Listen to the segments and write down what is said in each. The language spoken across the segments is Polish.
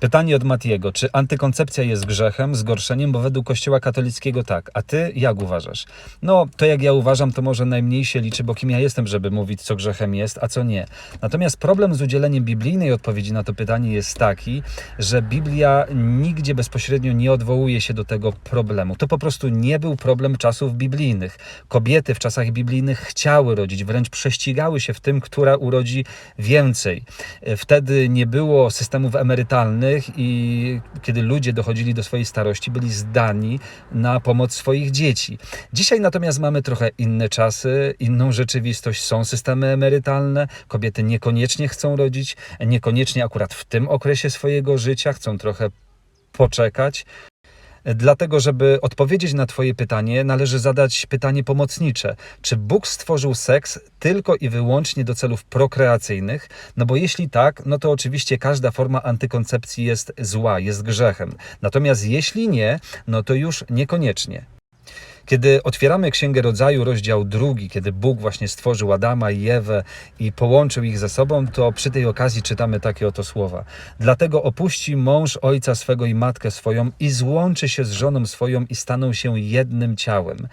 Pytanie od Matiego. Czy antykoncepcja jest grzechem, zgorszeniem? Bo według Kościoła katolickiego tak. A ty jak uważasz? No, to jak ja uważam, to może najmniej się liczy, bo kim ja jestem, żeby mówić, co grzechem jest, a co nie. Natomiast problem z udzieleniem biblijnej odpowiedzi na to pytanie jest taki, że Biblia nigdzie bezpośrednio nie odwołuje się do tego problemu. To po prostu nie był problem czasów biblijnych. Kobiety w czasach biblijnych chciały rodzić, wręcz prześcigały się w tym, która urodzi więcej. Wtedy nie było systemów emerytalnych i kiedy ludzie dochodzili do swojej starości, byli zdani na pomoc swoich dzieci. Dzisiaj natomiast mamy trochę inne czasy, inną rzeczywistość. Są systemy emerytalne, kobiety niekoniecznie chcą rodzić, niekoniecznie akurat w tym okresie swojego życia, chcą trochę poczekać. Dlatego, żeby odpowiedzieć na Twoje pytanie, należy zadać pytanie pomocnicze. Czy Bóg stworzył seks tylko i wyłącznie do celów prokreacyjnych? No bo jeśli tak, no to oczywiście każda forma antykoncepcji jest zła, jest grzechem. Natomiast jeśli nie, no to już niekoniecznie. Kiedy otwieramy Księgę Rodzaju, rozdział drugi, kiedy Bóg właśnie stworzył Adama i Ewę i połączył ich ze sobą, to przy tej okazji czytamy takie oto słowa. Dlatego opuści mąż ojca swego i matkę swoją i złączy się z żoną swoją i staną się jednym ciałem.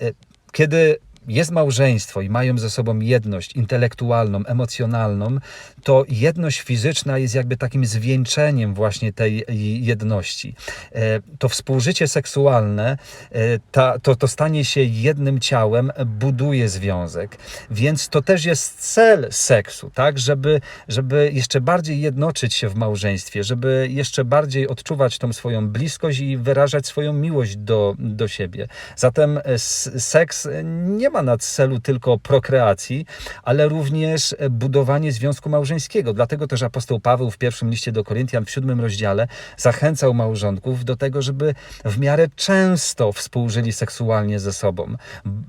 E, Kiedy jest małżeństwo i mają ze sobą jedność intelektualną, emocjonalną, to jedność fizyczna jest jakby takim zwieńczeniem właśnie tej jedności. E, To współżycie seksualne, e, ta, to, to stanie się jednym ciałem, buduje związek. Więc to też jest cel seksu, tak? Żeby, żeby jeszcze bardziej jednoczyć się w małżeństwie, żeby jeszcze bardziej odczuwać tą swoją bliskość i wyrażać swoją miłość do, do siebie. Zatem e, seks nie ma na celu tylko prokreacji, ale również budowanie związku małżeńskiego. Dlatego też apostoł Paweł w pierwszym liście do Koryntian w siódmym rozdziale zachęcał małżonków do tego, żeby w miarę często współżyli seksualnie ze sobą,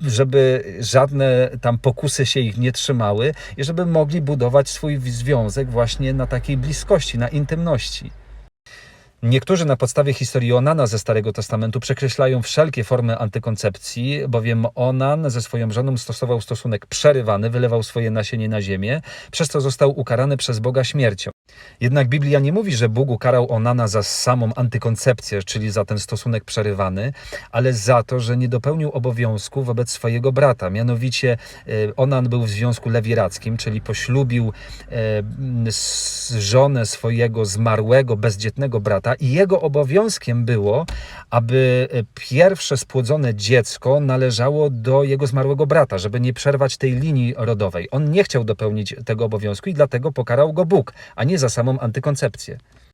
żeby żadne tam pokusy się ich nie trzymały i żeby mogli budować swój związek właśnie na takiej bliskości, na intymności. Niektórzy na podstawie historii Onana ze Starego Testamentu przekreślają wszelkie formy antykoncepcji, bowiem Onan ze swoją żoną stosował stosunek przerywany, wylewał swoje nasienie na ziemię, przez co został ukarany przez Boga śmiercią. Jednak Biblia nie mówi, że Bóg ukarał Onana za samą antykoncepcję, czyli za ten stosunek przerywany, ale za to, że nie dopełnił obowiązku wobec swojego brata. Mianowicie e, Onan był w związku lewirackim, czyli poślubił e, żonę swojego zmarłego, bezdzietnego brata i jego obowiązkiem było, aby e, pierwsze spłodzone dziecko należało do jego zmarłego brata, żeby nie przerwać tej linii rodowej. On nie chciał dopełnić tego obowiązku i dlatego pokarał go Bóg, a nie za samą antykoncepcję.